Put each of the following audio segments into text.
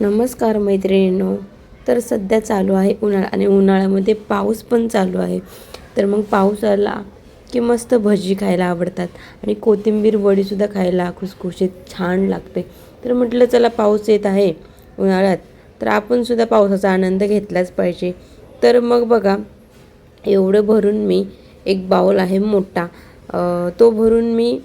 नमस्कार मैत्रिणींनो. तर सध्या चालू आहे उन्हाळा आणि उन्हाळ्यामध्ये पाऊस पण चालू आहे. तर मग पाऊस आला की मस्त भजी खायला आवडतात आणि कोथिंबीर वडीसुद्धा खायला खुसखुशीत छान लागते. तर म्हटलं चला पाऊस येत आहे उन्हाळ्यात तर आपणसुद्धा पावसाचा आनंद घेतलाच पाहिजे. तर मग बघा एवढं भरून मी एक बाऊल आहे मोठा. तो भरून मी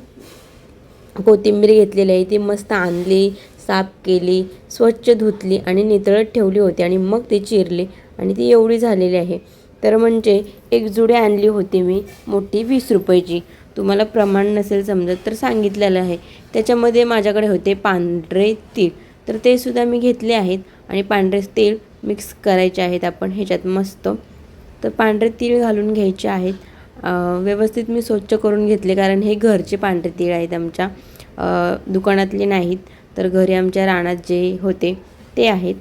कोथिंबीर घेतलेली आहे ती मस्त आणली. साफ केली स्वच्छ धुतली आणि नितळत ठेवली होती आणि मग ते चिरली आणि ती एवढी झालेली आहे. तर म्हणजे एक जुडी आणली होती मी मोठी वीस रुपयाची. तुम्हाला प्रमाण नसेल समजत तर सांगितलेलं आहे. त्याच्यामध्ये माझ्याकडे होते पांढरे तीळ. तर ते सुद्धा मी घेतले आहेत आणि पांढरे तीळ मिक्स करायचे आहेत आपण ह्याच्यात मस्त. तर पांढरे तीळ घालून घ्यायचे आहेत. व्यवस्थित मी स्वच्छ करून घेतले कारण हे घरचे पांढरे तीळ आहेत आमच्या. दुकानातले नाहीत. तर घरी आमच्या रानात जे होते ते आहेत.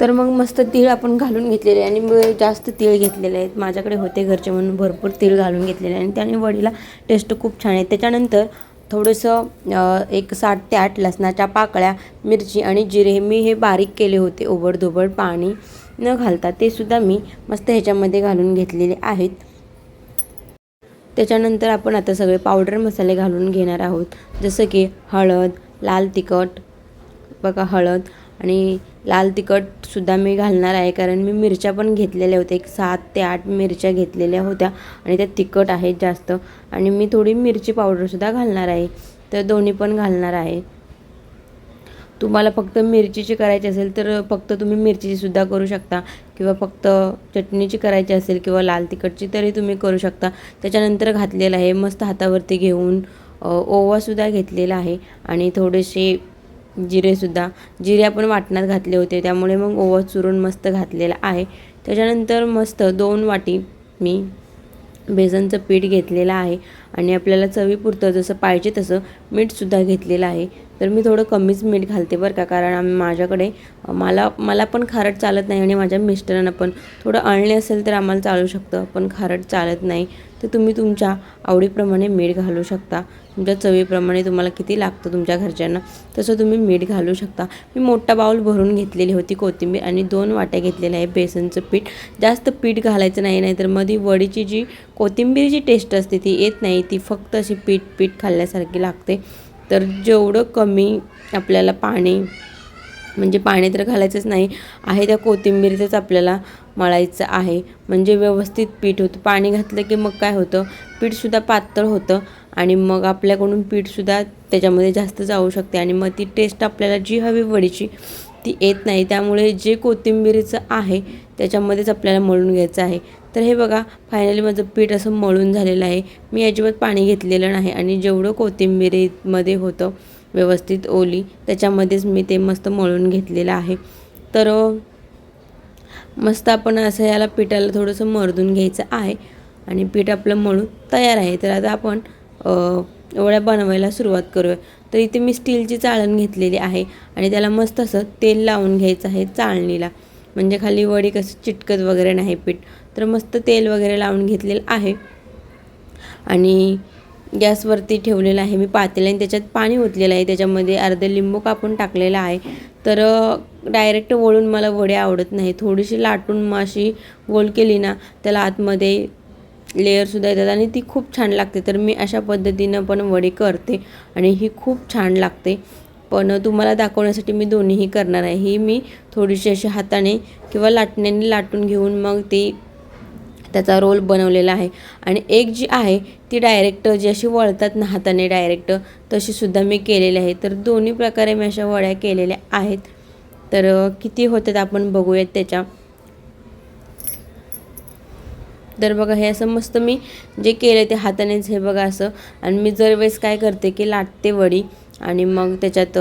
तर मग मस्त तीळ आपण घालून घेतलेले आहे आणि मी जास्त तीळ घेतलेले आहेत. माझ्याकडे होते घरचे म्हणून भरपूर तीळ घालून घेतलेले आहे आणि त्याने वडीला टेस्ट खूप छान आहे. त्याच्यानंतर थोडंसं एक साठ ते आठ लसणाच्या पाकळ्या मिरची आणि जिरे मी हे बारीक केले होते. ओबडधोबड पाणी न घालता ते सुद्धा मी मस्त ह्याच्यामध्ये घालून घेतलेले आहेत. त्याच्यानंतर आपण आता सगळे पावडर मसाले घालून घेणार आहोत. जसं की हळद लाल तिखट बघा हळद आणि लाल तिखटसुद्धा मी घालणार आहे कारण मी मिरच्या पण घेतलेल्या होत्या. एक सात ते आठ मिरच्या घेतलेल्या होत्या आणि त्या तिखट आहेत जास्त. आणि मी थोडी मिरची पावडरसुद्धा घालणार आहे. तर दोन्ही पण घालणार आहे. तुम्हाला फक्त मिरचीची करायची असेल तर फक्त तुम्ही मिरचीचीसुद्धा करू शकता किंवा फक्त चटणीची करायची असेल किंवा लाल तिखटची तरी तुम्ही करू शकता. त्याच्यानंतर घातलेलं आहे मस्त हातावरती घेऊन ओवासुद्धा घेतलेला आहे आणि थोडेसे जिरेसुद्धा जिरे आपण वाटणात घातले होते त्यामुळे मग ओवा चुरून मस्त घातलेला आहे. त्याच्यानंतर मस्त दोन वाटी मी बेसनचं पीठ घेतलेलं आहे. आणि आपल्याला चवीपुरतं जसं पाहिजे तसं मीठसुद्धा घेतलेलं आहे. तर मी थोडं कमीच मीठ घालते बरं का कारण आम्ही माझ्याकडे मला मला पण खारट चालत नाही आणि माझ्या मिस्टरांना पण. थोडं अळणे असेल तर आम्हाला चालू शकतं पण खारट चालत नाही. तर तुम्ही तुमच्या आवडीप्रमाणे मीठ घालू शकता. तुमच्या चवीप्रमाणे तुम्हाला किती लागतं तुमच्या घरच्यांना तसं तुम्ही मीठ घालू शकता. मी मोठा बाऊल भरून घेतलेली होती कोथिंबीर आणि दोन वाट्या घेतलेल्या आहे बेसनचं पीठ. जास्त पीठ घालायचं नाही नाहीतरमध्ये वडीची जी कोथिंबीरची टेस्ट असते ती येत नाही ती फक्त अशी पीठ पीठ खाल्ल्यासारखी लागते. तर जेवढं कमी आपल्याला पाणी म्हणजे पाणी तर घालायचंच नाही आहे त्या कोथिंबीरीतच आपल्याला मळायचं आहे. म्हणजे व्यवस्थित पीठ होतं. पाणी घातलं की मग काय होतं? पीठसुद्धा पातळ होतं आणि मग आपल्याकडून पीठसुद्धा त्याच्यामध्ये जास्त जाऊ शकते आणि मग ती टेस्ट आपल्याला जी हवी वडीची ती येत नाही. त्यामुळे जे कोथिंबीरीचं आहे त्याच्यामध्येच आपल्याला मळून घ्यायचं आहे. तर हे बघा फायनली माझं पीठ असं मळून झालेलं आहे. मी अजिबात पाणी घेतलेलं नाही आणि जेवढं कोथिंबीरीमध्ये होतं व्यवस्थित ओली त्याच्यामध्येच मी ते मस्त मळून घेतलेलं आहे. तर मस्त आपण असं याला पिठाला थोडंसं मरदून घ्यायचं आहे आणि पीठ आपलं मळून तयार आहे. तर आता आपण वड्या बनवायला सुरुवात करूया. तर इथे मी स्टीलची चाळण घेतलेली आहे आणि त्याला मस्त असं तेल लावून घ्यायचं आहे चाळणीला. म्हणजे खाली वडी कसं चिटकत वगैरे नाही पीठ. तर मस्त तेल वगैरे लावून घेतलेलं आहे. आणि गॅसवरती ठेवलेलं आहे मी पातेलं आणि त्याच्यात पाणी ओतलेलं आहे. त्याच्यामध्ये अर्धे लिंबू कापून टाकलेलं आहे. तर डायरेक्ट वळून मला वडे आवडत नाही. थोडीशी लाटून माशी गोल केली ना त्याला आतमध्ये लेअरसुद्धा येतात आणि ती खूप छान लागते. तर मी अशा पद्धतीनं पण वडे करते आणि ही खूप छान लागते. पण तुम्हाला दाखवण्यासाठी मी दोन्हीही करणार आहे. ही मी थोडीशी अशी हाताने किंवा लाटण्याने लाटून घेऊन मग ती त्याचा रोल बनवलेला आहे. आणि एक जी आहे ती डायरेक्ट जी अशी वळतात ना हाताने डायरेक्ट तशीसुद्धा मी केलेली आहे. तर दोन्ही प्रकारे मी अशा वड्या केलेल्या आहेत. तर किती होतात आपण बघूयात त्याच्या. तर बघा हे असं मस्त मी जे केलं ते हातानेच हे बघा असं. आणि मी जर वेळेस काय करते की लाटते वडी आणि मग त्याच्यात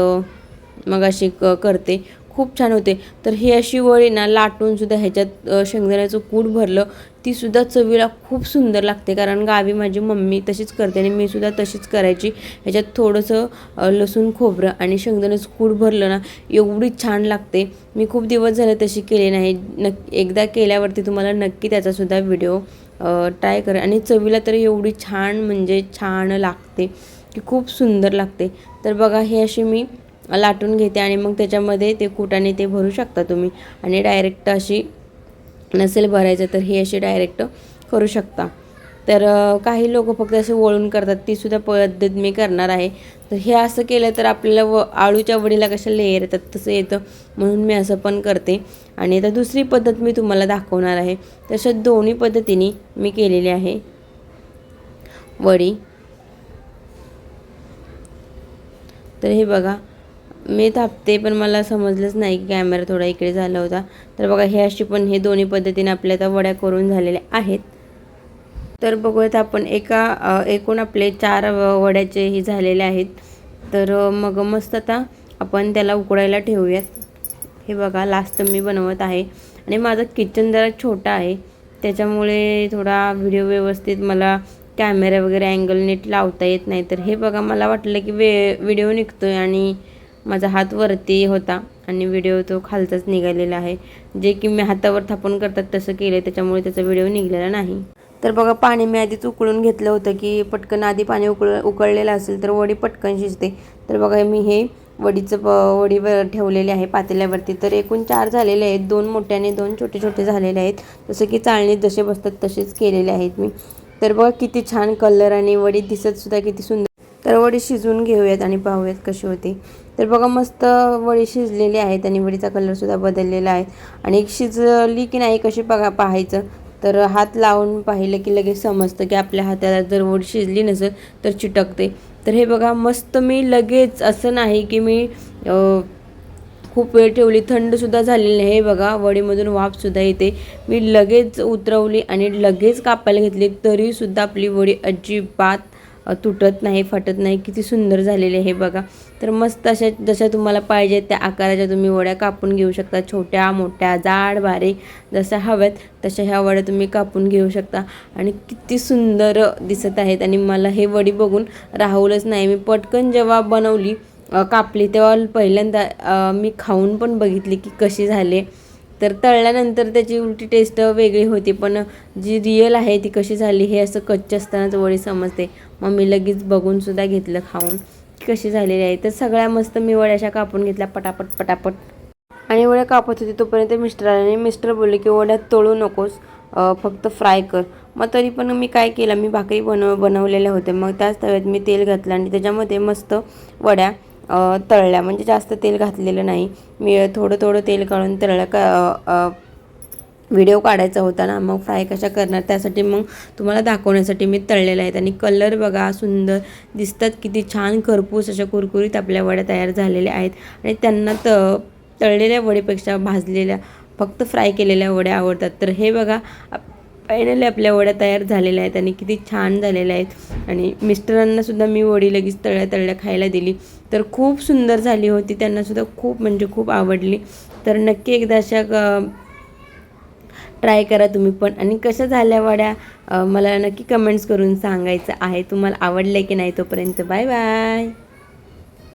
मग अशी क करते. खूप छान होते. तर ही अशी वळी ना लाटूनसुद्धा ह्याच्यात शेंगदाण्याचं कूट भरलं तीसुद्धा चवीला खूप सुंदर लागते. कारण गावी माझी मम्मी तशीच करते आणि मी सुद्धा तशीच करायची. ह्याच्यात थोडंसं लसूण खोबरं आणि शेंगदाण्याचं कूट भरलं ना एवढी छान लागते. मी खूप दिवस झाले तशी केली नाही. नक्की एकदा केल्यावरती तुम्हाला नक्की त्याचासुद्धा व्हिडिओ ट्राय करा आणि चवीला तर एवढी छान म्हणजे छान लागते की खूप सुंदर लागते. तर बघा हे अशी मी लाटून घेते आणि मग त्याच्यामध्ये ते कुटाने ते भरू शकता तुम्ही. आणि डायरेक्ट अशी नसेल भरायचं तर ही अशी डायरेक्ट करू शकता. तर काही लोक फक्त असे वळून करतात तीसुद्धा पद्धत मी करणार आहे. तर हे असं केलं तर आपल्याला व आळूच्या वडीला कशा लेयर येतात तसं येतं म्हणून मी असं पण करते. आणि आता दुसरी पद्धत मी तुम्हाला दाखवणार आहे. तशा दोन्ही पद्धतीने मी केलेली आहे. वडी. तर हे बघा मी थापते पण मला समजलंच नाही की कॅमेरा थोडा इकडे झाला होता. तर बघा हे अशी पण हे दोन्ही पद्धतीने आपल्या आता वड्या करून झालेल्या आहेत. तर बघूयात आपण एका एकूण आपले चार वड्याचे हे झालेले आहेत. तर मग मस्त आता आपण त्याला उकडायला ठेवूयात. हे बघा लास्ट मी बनवत आहे. आणि माझं किचन जरा छोटा आहे. त्याच्यामुळे थोडा व्हिडिओ व्यवस्थित मला कॅमेरा वगैरे अँगल नीट लावता येत नाही. तर हे बघा मला वाटलं की वे व्हिडिओ निघतो आहे आणि माझा हात वरती होता आणि व्हिडिओ तो खालचाच निघालेला आहे. जे की मी हातावर थापून करतात तसं केलं त्याच्यामुळे त्याचा व्हिडिओ निघालेला नाही. तर बघा पाणी मी आधीच उकळून घेतलं होतं की पटकन आधी पाणी उकळ उकळलेलं असेल तर वडी पटकन शिजते. तर बघा मी हे वडीचं प वडीवर ठेवलेले आहे पातेल्यावरती. तर एकूण चार झालेले आहेत. दोन मोठ्याने दोन छोटे छोटे झालेले आहेत. जसं की चाळणीत जसे बसतात तसेच केलेले आहेत मी. तर बघा किती छान कलर आणि वडी दिसत सुद्धा किती सुंदर. तर वडी शिजवून घेऊयात आणि पाहूयात कशी होती. तर बघा मस्त वडी शिजलेली आहेत आणि वडीचा कलरसुद्धा बदललेला आहे. आणि शिजली की नाही कशी बघा पाहायचं. तर हात लावून पाहिलं की लगेच समजतं की आपल्या हाताला जर वडी शिजली नसेल तर चिटकते. तर हे बघा मस्त मी लगेच असं नाही की मी खूप वेळ ठेवली. थंडसुद्धा झालेली नाही. हे बघा वडीमधून वाफसुद्धा येते. मी लगेच उतरवली आणि लगेच कापायला घेतली. तरीसुद्धा आपली वडी अजिबात तुटत नाही फाटत नाही. किती सुंदर झालेले आहे हे बघा. तर मस्त अशा जशा तुम्हाला पाहिजे त्या आकाराच्या तुम्ही वड्या कापून घेऊ शकता. छोट्या मोठ्या जाड बारीक जशा हव्यात तशा ह्या वड्या तुम्ही कापून घेऊ शकता. आणि किती सुंदर दिसत आहेत. आणि मला हे वडी बघून राहूलच नाही. मी पटकन जेव्हा बनवली कापली. तेव्हा पहिल्यांदा मी खाऊन पण बघितली की कशी झाले. तर तळल्यानंतर त्याची उलटी टेस्ट वेगळी होती पण जी रिअल आहे ती कशी झाली हे असं कच्चे असतानाच वडी समजते. मग मी लगेच बघूनसुद्धा घेतलं खाऊन की कशी झालेली आहे. तर सगळ्या मस्त मी वड्या अशा कापून घेतल्या पटापट पटापट. आणि वड्या कापत होती तोपर्यंत मिस्टर आले आणि मिस्टर बोलले की वड्या तळू नकोस फक्त फ्राय कर. मग तरी पण मी काय केलं मी भाकरी बनव बनवलेल्या होत्या. मग त्याच तव्यात मी तेल घातलं आणि त्याच्यामध्ये मस्त वड्या तळल्या. म्हणजे जास्त तेल घातलेलं नाही. मी थोडं थोडं तेल काढून तळल्या का व्हिडिओ काढायचा होता ना मग फ्राय कशा करणार त्यासाठी मग तुम्हाला दाखवण्यासाठी मी तळलेलं आहेत आणि कलर बघा सुंदर दिसतात किती छान खरपूस अशा कुरकुरीत आपल्या वड्या तयार झालेल्या आहेत. आणि त्यांना त तळलेल्या वडीपेक्षा भाजलेल्या फक्त फ्राय केलेल्या वड्या आवडतात. तर हे बघा फायनली आपल्या वड्या तयार झालेल्या आहेत आणि किती छान झालेल्या आहेत. आणि मिस्टरांनासुद्धा मी वडी लगेच तळ्या तळल्या खायला दिली. तर खूप सुंदर झाली होती. त्यांनासुद्धा खूप म्हणजे खूप आवडली. तर नक्की एकदा अशा ट्राय करा तुम्ही पण. आणि कशा झाल्या वड्या? मला नक्की कमेंट्स करून सांगायचं आहे. तुम्हाला आवडलं की नाही तोपर्यंत बाय बाय.